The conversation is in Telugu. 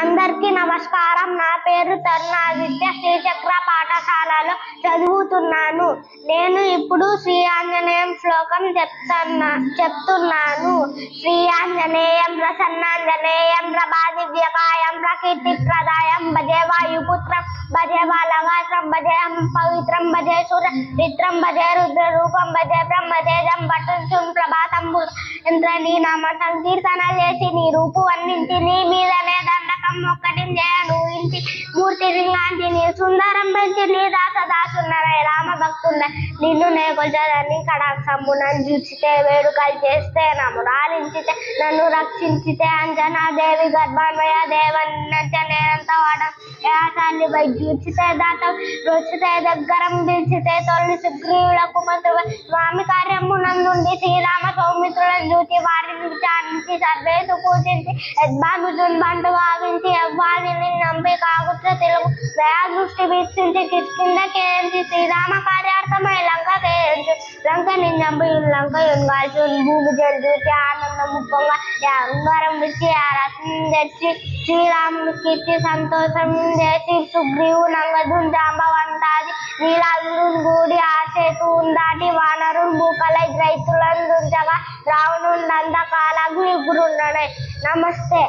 అందరికీ నమస్కారం. నా పేరు తరుణాదిత్య. శ్రీచక్ర పాఠశాలలో చదువుతున్నాను. నేను ఇప్పుడు శ్రీ ఆంజనేయం శ్లోకం చెప్తున్నా చెప్తున్నాను. శ్రీ ఆంజనేయం ప్రసన్నాంజనేయం ప్రభాదివ్యకాయం ప్రకీర్తి ప్రదాయం భజే వాయుపుత్రం భజే బాలవాసం భజే పవిత్రం భజే సూర్య మిత్రం భజే రుద్ర రూపం భజే బ్రహ్మతేజం భటం ప్రభాతం ఇంద్ర నీ నామ సంకీర్తన చేసి నీ రూపు అన్నింటినీ మీద ఒక్కటి ఇంటి మూర్తి లింగాంజని సుందరం పెంచి నీ దాస దాసున్నరై రామ భక్తున్న నిన్ను నే కొల్చదని కడాక్షంబు నన్ను చూచితే వేడుకలు చేస్తే నన్ను రాలించితే నన్ను రక్షించితే అంజనా దేవి గర్భాన్వయ దేవన్నంత నేనంత వాడ. యాసాన్ని బై చూచితే దాత రుచితే దగ్గరం పిలిచితే తొలి సుగ్రీవులకు స్వామి కార్యము నందుండి శ్రీరామ సౌమిత్రులను చూచి వారిని విచారించి సర్వేసు పూజించి యద్భానుజున్ బంటు భావించి యవ్వారిని నంపి కాకుత్ర తెలుగు దయా దృష్టి వీక్షించి కిష్కింద కేంచి శ్రీరామ కార్యార్థమై లంక కేంచు. లంక నింజంపి లంక ఎంగాల్చు భూమి జల్చూచి ఆనందము పొంగ అంగారం విచ్చి ఆ రత్నం తెచ్చి శ్రీరాముని కీర్తి సంతోషం చేసి సుగ్రీవు నంగదున్ వానరులు భూకలై రైతులను దుంచగా రావణుండంత నమస్తే.